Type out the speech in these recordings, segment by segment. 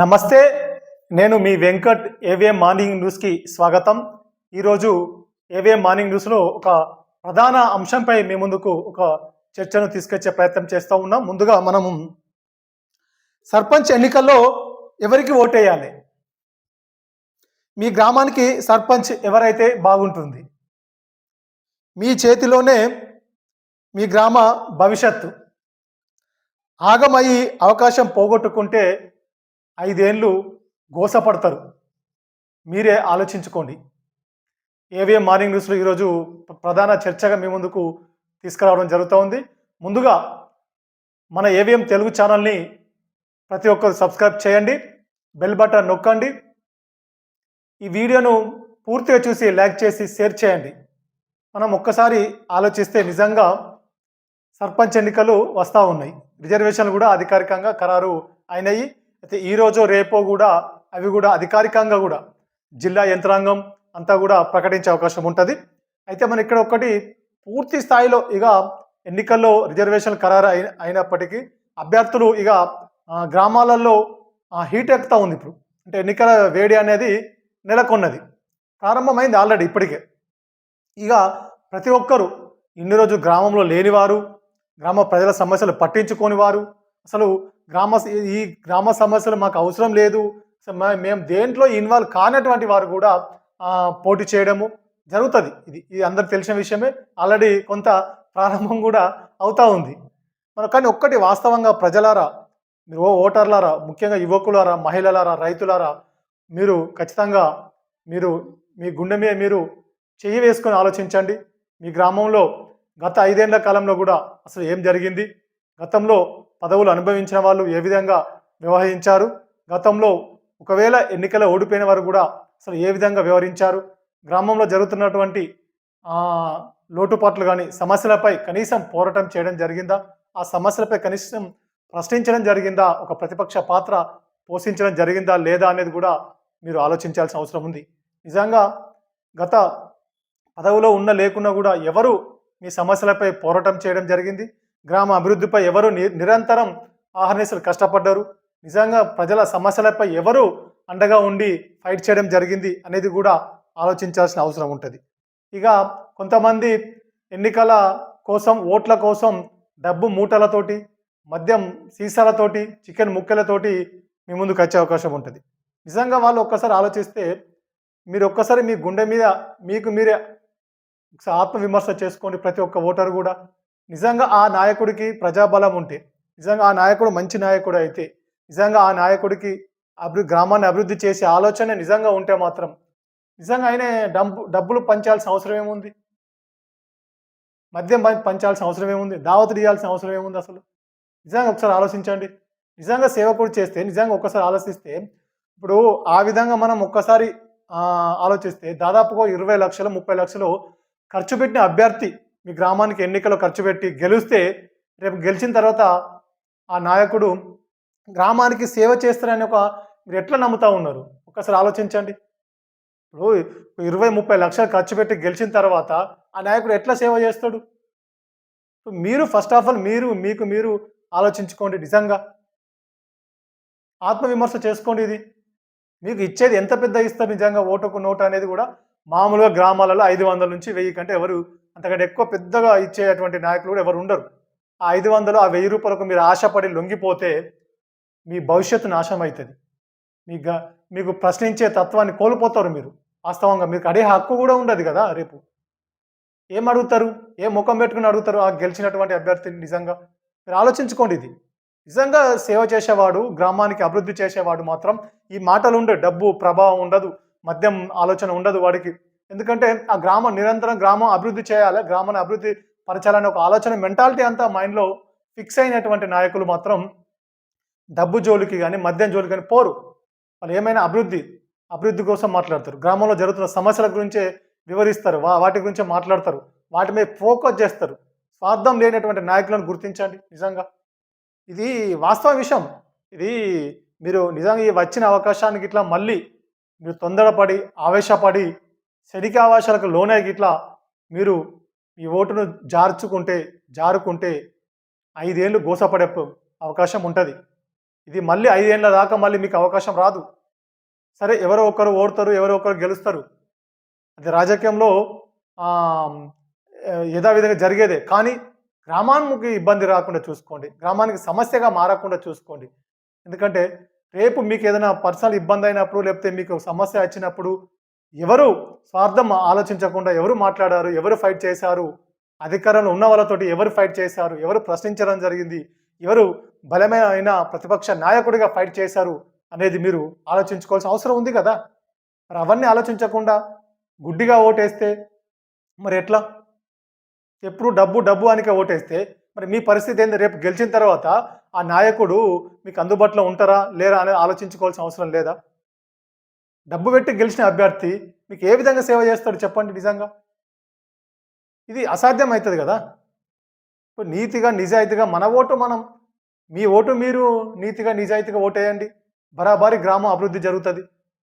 నమస్తే నేను మీ Venkat AVM morning న్యూస్కి స్వాగతం. ఈరోజు ఏవిఎం మార్నింగ్ న్యూస్లో ఒక ప్రధాన అంశంపై మీ ముందుకు ఒక చర్చను తీసుకొచ్చే ప్రయత్నం చేస్తూ ఉన్నాం. ముందుగా మనము సర్పంచ్ ఎన్నికల్లో ఎవరికి ఓటేయాలి? మీ గ్రామానికి సర్పంచ్ ఎవరైతే బాగుంటుంది? మీ చేతిలోనే మీ గ్రామ భవిష్యత్తు. ఆగమయ్యి అవకాశం పోగొట్టుకుంటే ఐదేళ్ళు గోసపడతారు. మీరే ఆలోచించుకోండి. ఏవిఎం మార్నింగ్ న్యూస్లో ఈరోజు ప్రధాన చర్చగా మీ ముందుకు తీసుకురావడం జరుగుతూ ఉంది. ముందుగా మన ఏవిఎం తెలుగు ఛానల్ని ప్రతి ఒక్కరు సబ్స్క్రైబ్ చేయండి. బెల్ బటన్ నొక్కండి. ఈ వీడియోను పూర్తిగా చూసి లైక్ చేసి షేర్ చేయండి. మనం ఒక్కసారి ఆలోచిస్తే నిజంగా సర్పంచ్ ఎన్నికలు వస్తూ ఉన్నాయి. రిజర్వేషన్లు కూడా అధికారికంగా ఖరారు అయినాయి. అయితే ఈరోజు రేపో కూడా అవి కూడా అధికారికంగా కూడా జిల్లా యంత్రాంగం అంతా కూడా ప్రకటించే అవకాశం ఉంటుంది. అయితే మన ఇక్కడ ఒకటి పూర్తి స్థాయిలో ఇక ఎన్నికల్లో రిజర్వేషన్ ఖరారు అయిన అయినప్పటికీ అభ్యర్థులు ఇక గ్రామాలలో హీట్ ఎక్కుతా ఉంది ఇప్పుడు. అంటే ఎన్నికల వేడి అనేది నెలకొన్నది. ప్రారంభమైంది ఆల్రెడీ ఇప్పటికే. ఇక ప్రతి ఒక్కరూ ఇన్ని రోజు గ్రామంలో లేనివారు గ్రామ ప్రజల సమస్యలు పట్టించుకోని వారు అసలు గ్రామ ఈ గ్రామ సమస్యలు మాకు అవసరం లేదు. మేము దేంట్లో ఇన్వాల్వ్ కానటువంటి వారు కూడా పోటీ చేయడము జరుగుతుంది. ఇది ఇది అందరికి తెలిసిన విషయమే. ఆల్రెడీ కొంత ప్రారంభం కూడా అవుతా ఉంది. మన కానీ ఒక్కటి వాస్తవంగా ప్రజలారా మీరు ఓ ఓటర్లారా ముఖ్యంగా యువకులారా మహిళలారా రైతులారా మీరు ఖచ్చితంగా మీరు మీ గుండె మీద మీరు చెయ్యి వేసుకొని ఆలోచించండి. మీ గ్రామంలో గత ఐదేళ్ళ కాలంలో కూడా అసలు ఏం జరిగింది? గతంలో పదవులు అనుభవించిన వాళ్ళు ఏ విధంగా వ్యవహరించారు? గతంలో ఒకవేళ ఎన్నికల ఓడిపోయిన వారు కూడా అసలు ఏ విధంగా వ్యవహరించారు? గ్రామంలో జరుగుతున్నటువంటి లోటుపాట్లు కానీ సమస్యలపై కనీసం పోరాటం చేయడం జరిగిందా? ఆ సమస్యలపై కనీసం ప్రశ్నించడం జరిగిందా? ఒక ప్రతిపక్ష పాత్ర పోషించడం జరిగిందా? లేదా అనేది కూడా మీరు ఆలోచించాల్సిన అవసరం ఉంది. నిజంగా గత పదవిలో ఉన్న లేకున్నా కూడా ఎవరు మీ సమస్యలపై పోరాటం చేయడం జరిగింది? గ్రామ అభివృద్ధిపై ఎవరు ని- నిరంతరం ఆహర్నిశలు కష్టపడ్డారు. నిజంగా ప్రజల సమస్యలపై ఎవరు అండగా ఉండి ఫైట్ చేయడం జరిగింది అనేది కూడా ఆలోచించాల్సిన అవసరం ఉంటుంది. ఇక కొంతమంది ఎన్నికల కోసం ఓట్ల కోసం డబ్బు మూటలతోటి మద్యం సీసాలతోటి చికెన్ ముక్కలతోటి మీ ముందుకు వచ్చే అవకాశం ఉంటుంది. నిజంగా వాళ్ళు ఒక్కసారి ఆలోచిస్తే మీరు ఒక్కసారి మీ గుండె మీద మీకు మీరే ఆత్మవిమర్శ చేసుకోండి ప్రతి ఒక్క ఓటరు కూడా. నిజంగా ఆ నాయకుడికి ప్రజాబలం ఉంటే నిజంగా ఆ నాయకుడు మంచి నాయకుడు అయితే నిజంగా ఆ నాయకుడికి అభివృద్ధి గ్రామాన్ని అభివృద్ధి చేసే ఆలోచన నిజంగా ఉంటే మాత్రం నిజంగా ఆయన డబ్బు డబ్బులు పంచాల్సిన అవసరం ఏముంది? మద్యం పంచాల్సిన అవసరం ఏముంది? దావతులు ఇవ్వాల్సిన అవసరం ఏముంది అసలు? నిజంగా ఒకసారి ఆలోచించండి. నిజంగా సేవకుడు చేస్తే నిజంగా ఒక్కసారి ఆలోచిస్తే ఇప్పుడు ఆ విధంగా మనం ఒక్కసారి ఆలోచిస్తే దాదాపుగా ఇరవై లక్షలు ముప్పై లక్షలు ఖర్చు పెట్టిన అభ్యర్థి మీ గ్రామానికి ఎన్నికలు ఖర్చు పెట్టి గెలిస్తే రేపు గెలిచిన తర్వాత ఆ నాయకుడు గ్రామానికి సేవ చేస్తారని ఒక మీరు ఎట్లా నమ్ముతా ఉన్నారు? ఒకసారి ఆలోచించండి. ఇప్పుడు ఇరవై ముప్పై లక్షలు ఖర్చు పెట్టి గెలిచిన తర్వాత ఆ నాయకుడు ఎట్లా సేవ చేస్తాడు? మీరు ఫస్ట్ ఆఫ్ ఆల్ మీరు మీకు మీరు ఆలోచించుకోండి నిజంగా. ఆత్మవిమర్శ చేసుకోండి ఇది. మీకు ఇచ్చేది ఎంత పెద్ద ఇస్తారు నిజంగా ఓటుకు నోటు అనేది కూడా మామూలుగా గ్రామాలలో ఐదు వందల నుంచి వెయ్యి కంటే ఎవరు అంతకంటే ఎక్కువ పెద్దగా ఇచ్చేటువంటి నాయకులు కూడా ఎవరు ఉండరు. ఆ ఐదు వందలు ఆ వెయ్యి రూపాయలకు మీరు ఆశపడి లొంగిపోతే మీ భవిష్యత్తు నాశనం అవుతుంది మీ గ మీకు ప్రశ్నించే తత్వాన్ని కోల్పోతారు మీరు. వాస్తవంగా మీకు అడే హక్కు కూడా ఉండదు కదా రేపు. ఏం అడుగుతారు? ఏ ముఖం పెట్టుకుని అడుగుతారు? ఆ గెలిచినటువంటి అభ్యర్థిని నిజంగా? మీరు ఆలోచించుకోండి ఇది. నిజంగా సేవ చేసేవాడు గ్రామానికి అభివృద్ధి చేసేవాడు మాత్రం ఈ మాటలు ఉండవు డబ్బు ప్రభావం ఉండదు. మద్యం ఆలోచన ఉండదు వాడికి. ఎందుకంటే ఆ గ్రామం నిరంతరం గ్రామం అభివృద్ధి చేయాలి గ్రామాన్ని అభివృద్ధి పరచాలనే ఒక ఆలోచన మెంటాలిటీ అంతా మైండ్లో ఫిక్స్ అయినటువంటి నాయకులు మాత్రం డబ్బు జోలికి కానీ మద్యం జోలికి కానీ పోరు. వాళ్ళు ఏమైనా అభివృద్ధి అభివృద్ధి కోసం మాట్లాడతారు. గ్రామంలో జరుగుతున్న సమస్యల గురించే వివరిస్తారు వా వాటి గురించే మాట్లాడతారు. వాటి మీద ఫోకస్ చేస్తారు. స్వార్థం లేనటువంటి నాయకులను గుర్తించండి నిజంగా. ఇది వాస్తవ విషయం. ఇది మీరు నిజంగా ఈ వచ్చిన అవకాశానికి ఇట్లా మళ్ళీ మీరు తొందరపడి ఆవేశపడి శనిక ఆవేశాలకు లోనే ఇట్లా మీరు ఈ ఓటును జార్చుకుంటే జారుకుంటే ఐదేళ్ళు గోసపడే అవకాశం ఉంటుంది. ఇది మళ్ళీ ఐదేళ్ళ దాకా మళ్ళీ మీకు అవకాశం రాదు. సరే ఎవరో ఒకరు ఓడతారు ఎవరో ఒకరు గెలుస్తారు. అది రాజకీయంలో ఆ, యథావిధిగా జరిగేదే. కానీ గ్రామానికి ఇబ్బంది రాకుండా చూసుకోండి. గ్రామానికి సమస్యగా మారకుండా చూసుకోండి. ఎందుకంటే రేపు మీకు ఏదైనా పర్సనల్ ఇబ్బంది అయినప్పుడు లేకపోతే మీకు సమస్య వచ్చినప్పుడు ఎవరు స్వార్థం ఆలోచించకుండా ఎవరు మాట్లాడారు ఎవరు ఫైట్ చేశారు అధికారంలో ఉన్న వాళ్ళతోటి ఎవరు ఫైట్ చేశారు ఎవరు ప్రశ్నించడం జరిగింది ఎవరు బలమైన ప్రతిపక్ష నాయకుడిగా ఫైట్ చేశారు అనేది మీరు ఆలోచించుకోవాల్సిన అవసరం ఉంది కదా. మరి అవన్నీ ఆలోచించకుండా గుడ్డిగా ఓటేస్తే మరి ఎట్లా? ఎప్పుడు డబ్బు డబ్బు అనికే ఓటేస్తే మరి మీ పరిస్థితి ఏంది? రేపు గెలిచిన తర్వాత ఆ నాయకుడు మీకు అందుబాటులో ఉంటారా లేరా అనేది ఆలోచించుకోవాల్సిన అవసరం లేదా? డబ్బు పెట్టి గెలిచిన అభ్యర్థి మీకు ఏ విధంగా సేవ చేస్తాడు చెప్పండి నిజంగా? ఇది అసాధ్యం అవుతుంది కదా? ఇప్పుడు నీతిగా నిజాయితీగా మన ఓటు మనం. మీ ఓటు మీరు నీతిగా నిజాయితీగా ఓటేయండి. బరాబరి గ్రామం అభివృద్ధి జరుగుతుంది.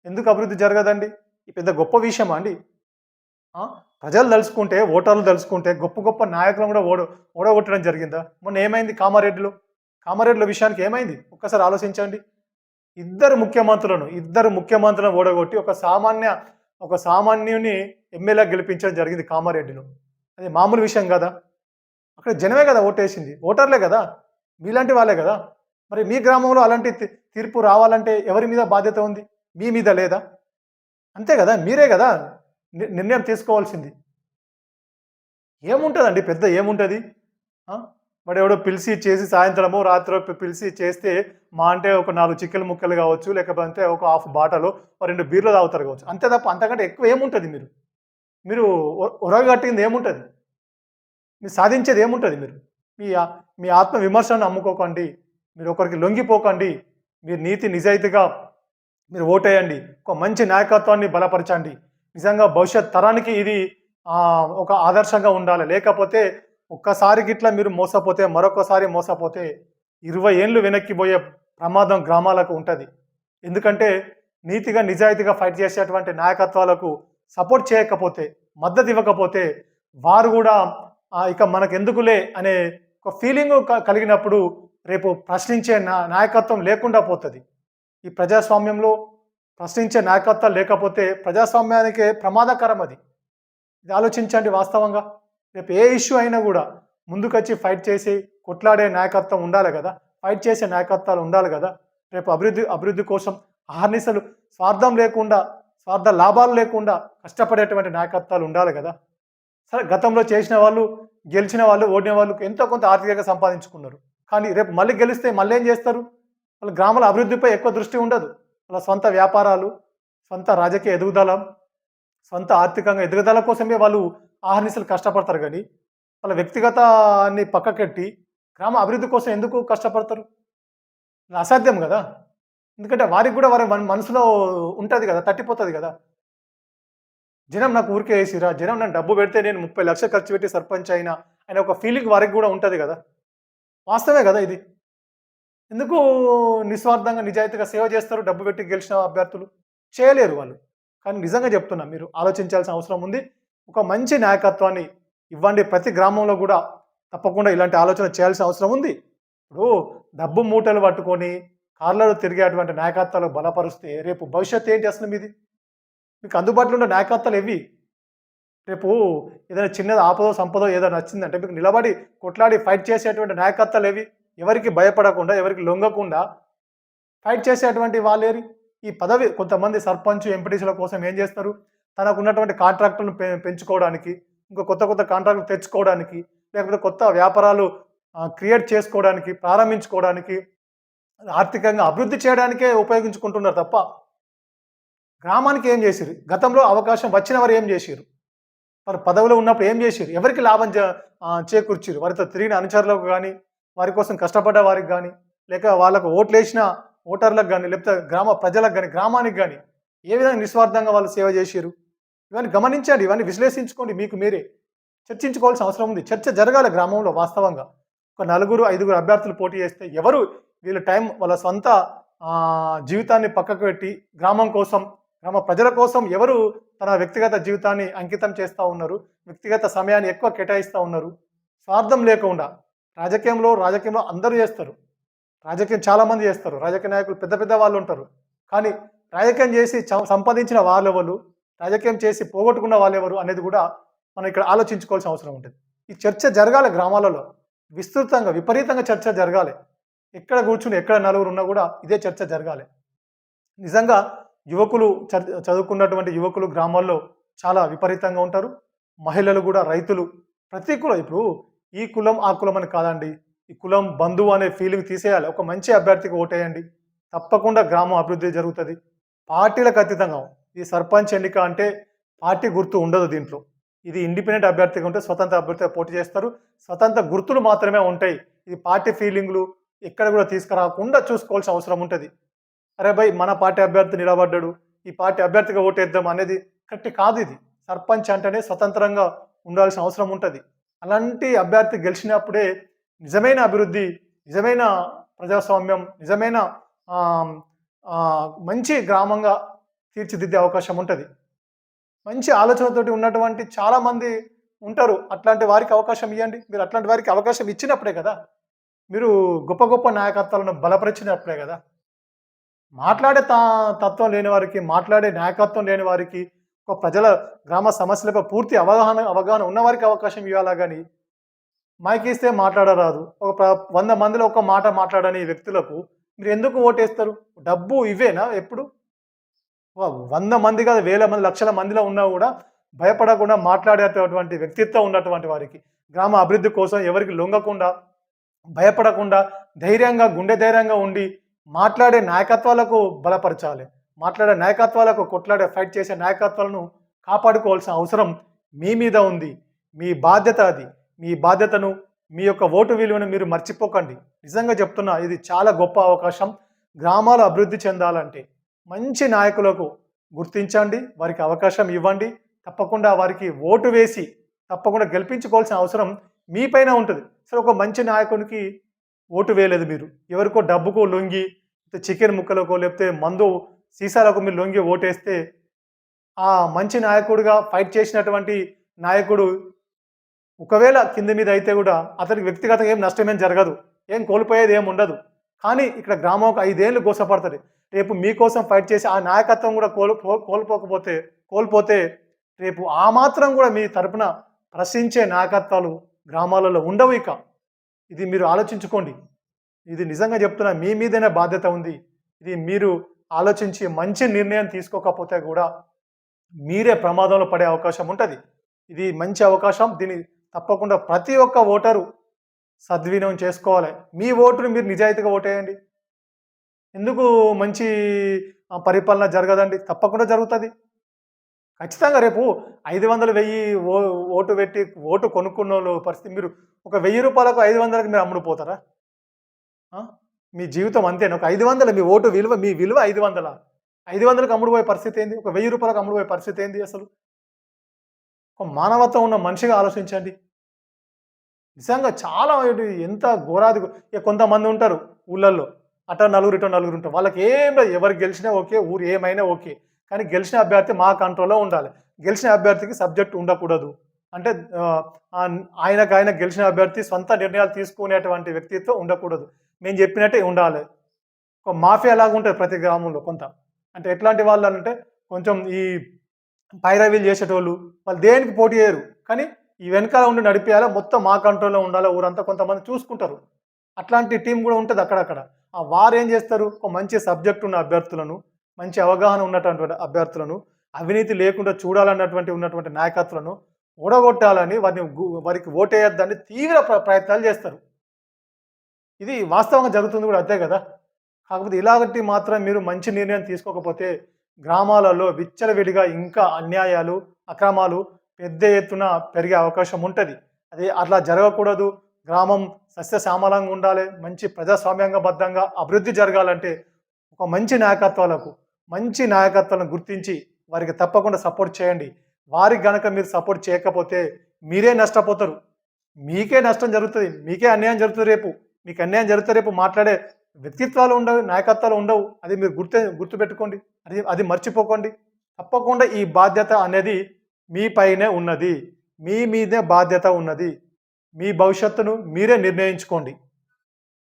ఎందుకు అభివృద్ధి జరగదండి? ఈ పెద్ద గొప్ప విషయమా అండి? ప్రజలు తలుచుకుంటే ఓటర్లు తలుచుకుంటే గొప్ప గొప్ప నాయకులను కూడా ఓడ ఓడగొట్టడం జరిగిందా? మొన్న ఏమైంది కామారెడ్డిలో? కామారెడ్డిలో విషయానికి ఏమైంది? ఒక్కసారి ఆలోచించండి. ఇద్దరు ముఖ్యమంత్రులను ఇద్దరు ముఖ్యమంత్రులను ఓడగొట్టి ఒక సామాన్య ఒక సామాన్యుని ఎమ్మెల్యే గెలిపించడం జరిగింది కామారెడ్డిలో. అది మామూలు విషయం కదా? అక్కడ జనమే కదా ఓటేసింది. ఓటర్లే కదా? మీలాంటి వాళ్ళే కదా? మరి మీ గ్రామంలో అలాంటి తీ- తీర్పు రావాలంటే ఎవరి మీద బాధ్యత ఉంది? మీ మీద లేదా? అంతే కదా? మీరే కదా ని- నిర్ణయం తీసుకోవాల్సింది. ఏముంటుందండి? పెద్ద ఏముంటుంది? మరి ఎవడో పిలిచి చేసి సాయంత్రమో రాత్రో పిలిచి చేస్తే మా అంటే ఒక నాలుగు చిక్కలు ముక్కలు కావచ్చు లేకపోతే ఒక హాఫ్ బాటలో ఒక రెండు బీర్లు తాగుతారు కావచ్చు. అంతే తప్ప అంతకంటే ఎక్కువ ఏముంటుంది మీరు? మీరు ఉరగట్టింది ఏముంటుంది? మీరు సాధించేది ఏముంటుంది మీరు? మీ మీ ఆత్మ విమర్శను అమ్ముకోకండి మీరు ఒకరికి లొంగిపోకండి మీరు నీతి నిజాయితీగా మీరు ఓటేయండి ఒక మంచి నాయకత్వాన్ని బలపరచండి. నిజంగా భవిష్యత్ తరానికి ఇది ఒక ఆదర్శంగా ఉండాలి. లేకపోతే ఒక్కసారి గిట్లా మీరు మోసపోతే మరొకసారి మోసపోతే ఇరవై ఏళ్ళు వెనక్కి పోయే ప్రమాదం గ్రామాలకు ఉంటుంది. ఎందుకంటే నీతిగా నిజాయితీగా ఫైట్ చేసేటువంటి నాయకత్వాలకు సపోర్ట్ చేయకపోతే మద్దతు ఇవ్వకపోతే వారు కూడా ఇక మనకు ఎందుకులే అనే ఒక ఫీలింగ్ కలిగినప్పుడు రేపు ప్రశ్నించే నా నాయకత్వం లేకుండా పోతుంది. ఈ ప్రజాస్వామ్యంలో ప్రశ్నించే నాయకత్వం లేకపోతే ప్రజాస్వామ్యానికే ప్రమాదకరం అది. ఇది ఆలోచించండి వాస్తవంగా. రేపు ఏ ఇష్యూ అయినా కూడా ముందుకొచ్చి ఫైట్ చేసి కొట్లాడే నాయకత్వం ఉండాలి కదా. ఫైట్ చేసే నాయకత్వాలు ఉండాలి కదా. రేపు అభివృద్ధి అభివృద్ధి కోసం అహర్నిశలు స్వార్థం లేకుండా స్వార్థ లాభాలు లేకుండా కష్టపడేటువంటి నాయకత్వాలు ఉండాలి కదా. సరే గతంలో చేసిన వాళ్ళు గెలిచిన వాళ్ళు ఓడిన వాళ్ళు ఎంతో కొంత ఆర్థికంగా సంపాదించుకున్నారు. కానీ రేపు మళ్ళీ గెలిస్తే మళ్ళీ ఏం చేస్తారు? వాళ్ళ గ్రామాల అభివృద్ధిపై ఎక్కువ దృష్టి ఉండదు. వాళ్ళ సొంత వ్యాపారాలు సొంత రాజకీయ ఎదుగుదల సొంత ఆర్థికంగా ఎదుగుదల కోసమే వాళ్ళు ఆహర్నిశలు కష్టపడతారు కానీ వాళ్ళ వ్యక్తిగతాన్ని పక్కకెట్టి గ్రామ అభివృద్ధి కోసం ఎందుకు కష్టపడతారు? అసాధ్యం కదా? ఎందుకంటే వారికి కూడా వారి మన మనసులో ఉంటుంది కదా తట్టిపోతుంది కదా. జనం నాకు ఊరికే వేసిరా జనం నాకు డబ్బు పెడితే నేను ముప్పై లక్షలు ఖర్చు పెట్టి సర్పంచ్ అయినా అనే ఒక ఫీలింగ్ వారికి కూడా ఉంటుంది కదా. వాస్తవే కదా ఇది. ఎందుకు నిస్వార్థంగా నిజాయితీగా సేవ చేస్తారు డబ్బు పెట్టి గెలిచిన అభ్యర్థులు? చేయలేరు వాళ్ళు. కానీ నిజంగా చెప్తున్నా మీరు ఆలోచించాల్సిన అవసరం ఉంది. ఒక మంచి నాయకత్వాన్ని ఇవ్వండి ప్రతి గ్రామంలో కూడా. తప్పకుండా ఇలాంటి ఆలోచన చేయాల్సిన అవసరం ఉంది. ఇప్పుడు డబ్బు మూటలు పట్టుకొని కార్లలో తిరిగేటువంటి నాయకత్వాలు బలపరిస్తే రేపు భవిష్యత్తు ఏంటి అసలు మీది? మీకు అందుబాటులో ఉన్న నాయకత్వాలు ఎవి రేపు ఏదైనా చిన్నది ఆపదో సంపదో ఏదో నచ్చిందంటే మీకు నిలబడి కొట్లాడి ఫైట్ చేసేటువంటి నాయకత్వాలు ఏవి? ఎవరికి భయపడకుండా ఎవరికి లొంగకుండా ఫైట్ చేసేటువంటి వాళ్ళేరి? ఈ పదవి కొంతమంది సర్పంచ్ ఎంపీటీసీల కోసం ఏం చేస్తారు? తనకు ఉన్నటువంటి కాంట్రాక్టులను పె పెంచుకోవడానికి ఇంకా కొత్త కొత్త కాంట్రాక్టులు తెచ్చుకోవడానికి లేకపోతే కొత్త వ్యాపారాలు క్రియేట్ చేసుకోవడానికి ప్రారంభించుకోవడానికి ఆర్థికంగా అభివృద్ధి చేయడానికే ఉపయోగించుకుంటున్నారు తప్ప గ్రామానికి ఏం చేసిరు గతంలో అవకాశం వచ్చిన వారు ఏం చేసిరు వారు పదవిలో ఉన్నప్పుడు ఏం చేసిరు ఎవరికి లాభం చే- చేకూర్చిరు వారితో తిరిగిన అనుచరులకు కానీ వారి కోసం కష్టపడ్డ వారికి కానీ లేక వాళ్ళకు ఓట్లు వేసిన ఓటర్లకు కానీ లేకపోతే గ్రామ ప్రజలకు కానీ గ్రామానికి కానీ ఏ విధంగా నిస్వార్థంగా వాళ్ళు సేవ చేసిరు ఇవన్నీ గమనించండి ఇవన్నీ విశ్లేషించుకోండి మీకు మీరే. చర్చించుకోవాల్సిన అవసరం ఉంది. చర్చ జరగాలి గ్రామంలో వాస్తవంగా. ఒక నలుగురు ఐదుగురు అభ్యర్థులు పోటీ చేస్తే ఎవరు వీళ్ళ టైం వాళ్ళ సొంత జీవితాన్ని పక్కకు పెట్టి గ్రామం కోసం గ్రామ ప్రజల కోసం ఎవరు తన వ్యక్తిగత జీవితాన్ని అంకితం చేస్తూ ఉన్నారు? వ్యక్తిగత సమయాన్ని ఎక్కువ కేటాయిస్తూ ఉన్నారు? స్వార్థం లేకుండా రాజకీయంలో రాజకీయంలో అందరూ చేస్తారు. రాజకీయం చాలామంది చేస్తారు. రాజకీయ నాయకులు పెద్ద పెద్ద వాళ్ళు ఉంటారు. కానీ రాజకీయం చేసి సంపాదించిన వాళ్ళెవరు? రాజకీయం చేసి పోగొట్టుకున్న వాళ్ళెవరు అనేది కూడా మనం ఇక్కడ ఆలోచించుకోవాల్సిన అవసరం ఉంటుంది. ఈ చర్చ జరగాలి గ్రామాలలో. విస్తృతంగా విపరీతంగా చర్చ జరగాలి. ఎక్కడ కూర్చుని ఎక్కడ నలుగురు ఉన్నా కూడా ఇదే చర్చ జరగాలి. నిజంగా యువకులు చదువుకున్నటువంటి యువకులు గ్రామాల్లో చాలా విపరీతంగా ఉంటారు. మహిళలు కూడా రైతులు. ప్రతి కులం ఇప్పుడు ఈ కులం ఆ కులం అని కాదండి. ఈ కులం బంధువు అనే ఫీలింగ్ తీసేయాలి. ఒక మంచి అభ్యర్థికి ఓటేయండి. తప్పకుండా గ్రామం అభివృద్ధి జరుగుతుంది. పార్టీలకు అతీతంగా ఈ సర్పంచ్ ఎన్నిక అంటే పార్టీ గుర్తు ఉండదు దీంట్లో. ఇది ఇండిపెండెంట్ అభ్యర్థిగా ఉంటే స్వతంత్ర అభ్యర్థిగా పోటీ చేస్తారు. స్వతంత్ర గుర్తులు మాత్రమే ఉంటాయి. ఇది పార్టీ ఫీలింగ్లు ఎక్కడ కూడా తీసుకురాకుండా చూసుకోవాల్సిన అవసరం ఉంటుంది. అరే భయ్ మన పార్టీ అభ్యర్థి నిలబడ్డాడు. ఈ పార్టీ అభ్యర్థిగా ఓటేద్దాం అనేది కరెక్ట్ కాదు ఇది. సర్పంచ్ అంటేనే స్వతంత్రంగా ఉండాల్సిన అవసరం ఉంటుంది. అలాంటి అభ్యర్థి గెలిచినప్పుడే నిజమైన అభివృద్ధి నిజమైన ప్రజాస్వామ్యం నిజమైన మంచి గ్రామంగా తీర్చిదిద్దే అవకాశం ఉంటుంది. మంచి ఆలోచనతోటి ఉన్నటువంటి చాలామంది ఉంటారు. అట్లాంటి వారికి అవకాశం ఇవ్వండి మీరు అట్లాంటి వారికి అవకాశం ఇచ్చినప్పుడే కదా మీరు గొప్ప గొప్ప నాయకత్వాలను బలపరిచినప్పుడే కదా. మాట్లాడే తా తత్వం లేని వారికి మాట్లాడే నాయకత్వం లేని వారికి ఒక ప్రజల గ్రామ సమస్యలపై పూర్తి అవగాహన అవగాహన ఉన్న వారికి అవకాశం ఇవ్వాలా కానీ మైకిస్తే మాట్లాడరాదు. ఒక వంద మందిలో ఒక మాట మాట్లాడని వ్యక్తులకు మీరు ఎందుకు ఓటేస్తారు? డబ్బు ఇవేనా ఎప్పుడు? వంద మంది కాదు వేల మంది లక్షల మందిలో ఉన్నా కూడా భయపడకుండా మాట్లాడేటటువంటి వ్యక్తిత్వం ఉన్నటువంటి వారికి గ్రామ అభివృద్ధి కోసం ఎవరికి లొంగకుండా భయపడకుండా ధైర్యంగా గుండె ధైర్యంగా ఉండి మాట్లాడే నాయకత్వాలకు బలపరచాలి. మాట్లాడే నాయకత్వాలకు కొట్లాడే ఫైట్ చేసే నాయకత్వాలను కాపాడుకోవాల్సిన అవసరం మీ మీద ఉంది. మీ బాధ్యత అది. మీ బాధ్యతను మీ యొక్క ఓటు విలువను మీరు మర్చిపోకండి. నిజంగా చెప్తున్నా ఇది చాలా గొప్ప అవకాశం. గ్రామాలు అభివృద్ధి చెందాలంటే మంచి నాయకులకు గుర్తించండి వారికి అవకాశం ఇవ్వండి. తప్పకుండా వారికి ఓటు వేసి తప్పకుండా గెలిపించుకోవాల్సిన అవసరం మీపైన ఉంటుంది. సరే ఒక మంచి నాయకునికి ఓటు వేయలేదు మీరు. ఎవరికో డబ్బుకో లొంగి చికెన్ ముక్కలకో లేకపోతే మందు సీసాలకు మీరు లొంగి ఓటేస్తే ఆ మంచి నాయకుడిగా ఫైట్ చేసినటువంటి నాయకుడు ఒకవేళ కింద మీద అయితే కూడా అతనికి వ్యక్తిగతంగా ఏం నష్టమేం జరగదు. ఏం కోల్పోయేది ఏం ఉండదు. కానీ ఇక్కడ గ్రామం ఒక ఐదేళ్ళు గోసపడుతుంది రేపు మీకోసం ఫైట్ చేసి ఆ నాయకత్వం కూడా కోల్పో కోల్పోకపోతే కోల్పోతే రేపు ఆ మాత్రం కూడా మీ తరపున ప్రశ్నించే నాయకత్వాలు గ్రామాలలో ఉండవు ఇక. ఇది మీరు ఆలోచించుకోండి. ఇది నిజంగా చెప్తున్నా మీ మీదనే బాధ్యత ఉంది. ఇది మీరు ఆలోచించి మంచి నిర్ణయం తీసుకోకపోతే కూడా మీరే ప్రమాదంలో పడే అవకాశం ఉంటుంది. ఇది మంచి అవకాశం. దీన్ని తప్పకుండా ప్రతి ఒక్క ఓటరు సద్వినియోగం చేసుకోవాలి. మీ ఓటును మీరు నిజాయితీగా ఓటేయండి. ఎందుకు మంచి పరిపాలన జరగదండి? తప్పకుండా జరుగుతుంది. ఖచ్చితంగా రేపు ఐదు వందలు వెయ్యి ఓ ఓటు పెట్టి ఓటు కొనుక్కున్న వాళ్ళు పరిస్థితి మీరు ఒక వెయ్యి రూపాయలకు ఐదు వందలకు మీరు అమ్ముడుపోతారా మీ జీవితం అంతేనా? ఒక ఐదు వందలు మీ ఓటు విలువ మీ విలువ ఐదు వందల? ఐదు వందలకు అమ్ముడుపోయే పరిస్థితి ఏంది? ఒక వెయ్యి రూపాయలకు అమ్ముడుపోయే పరిస్థితి ఏంది అసలు? ఒక మానవత్వం ఉన్న మనిషిగా ఆలోచించండి. నిజంగా చాలా ఎంత ఘోరాది ఇక కొంతమంది ఉంటారు ఊళ్ళల్లో. అటో నలుగురు నలుగురు ఉంటాం వాళ్ళకి ఏం లేదు. ఎవరు గెలిచినా ఓకే ఊరు ఏమైనా ఓకే. కానీ గెలిచిన అభ్యర్థి మా కంట్రోల్లో ఉండాలి. గెలిచిన అభ్యర్థికి సబ్జెక్ట్ ఉండకూడదు. అంటే ఆయనకు ఆయన గెలిచిన అభ్యర్థి సొంత నిర్ణయాలు తీసుకునేటువంటి వ్యక్తిత్వం ఉండకూడదు. నేను చెప్పినట్టే ఉండాలి. ఒక మాఫియా లాగా ఉంటుంది ప్రతి గ్రామంలో కొంత. అంటే ఎట్లాంటి వాళ్ళు అంటే కొంచెం ఈ పైరవీలు చేసేటోళ్ళు వాళ్ళు దేనికి పోటీ చేయరు. కానీ ఈ వెనకాల ఉండి నడిపేయాలా? మొత్తం మా కంట్రోల్లో ఉండాలి? ఊరంతా కొంతమంది చూసుకుంటారు. అట్లాంటి టీం కూడా ఉంటుంది అక్కడక్కడ. వారు ఏం చేస్తారు? ఒక మంచి సబ్జెక్ట్ ఉన్న అభ్యర్థులను మంచి అవగాహన ఉన్నటువంటి అభ్యర్థులను అవినీతి లేకుండా చూడాలన్నటువంటి ఉన్నటువంటి నాయకత్వాలను ఓడగొట్టాలని వారిని వారికి ఓటేయద్దని తీవ్ర ప్ర- ప్రయత్నాలు చేస్తారు. ఇది వాస్తవంగా జరుగుతుంది కూడా అంతే కదా? కాకపోతే ఇలాంటి మాత్రం మీరు మంచి నిర్ణయం తీసుకోకపోతే గ్రామాలలో విచ్చలవిడిగా ఇంకా అన్యాయాలు అక్రమాలు పెద్ద ఎత్తున పెరిగే అవకాశం ఉంటుంది. అది అట్లా జరగకూడదు. గ్రామం సస్యశ్యామలంగా ఉండాలి మంచి ప్రజాస్వామ్యంగా బద్ధంగా అభివృద్ధి జరగాలంటే ఒక మంచి నాయకత్వాలకు మంచి నాయకత్వాలను గుర్తించి వారికి తప్పకుండా సపోర్ట్ చేయండి. వారికి గనక మీరు సపోర్ట్ చేయకపోతే మీరే నష్టపోతారు. మీకే నష్టం జరుగుతుంది మీకే అన్యాయం జరుగుతుంది రేపు. మీకు అన్యాయం జరుగుతుంది రేపు మాట్లాడే వ్యక్తిత్వాలు ఉండవు నాయకత్వాలు ఉండవు. అది మీరు గుర్తు గుర్తుపెట్టుకోండి. అది అది మర్చిపోకండి. తప్పకుండా ఈ బాధ్యత అనేది మీ పైనే ఉన్నది. మీ మీదే బాధ్యత ఉన్నది. మీ భవిష్యత్తును మీరే నిర్ణయించుకోండి.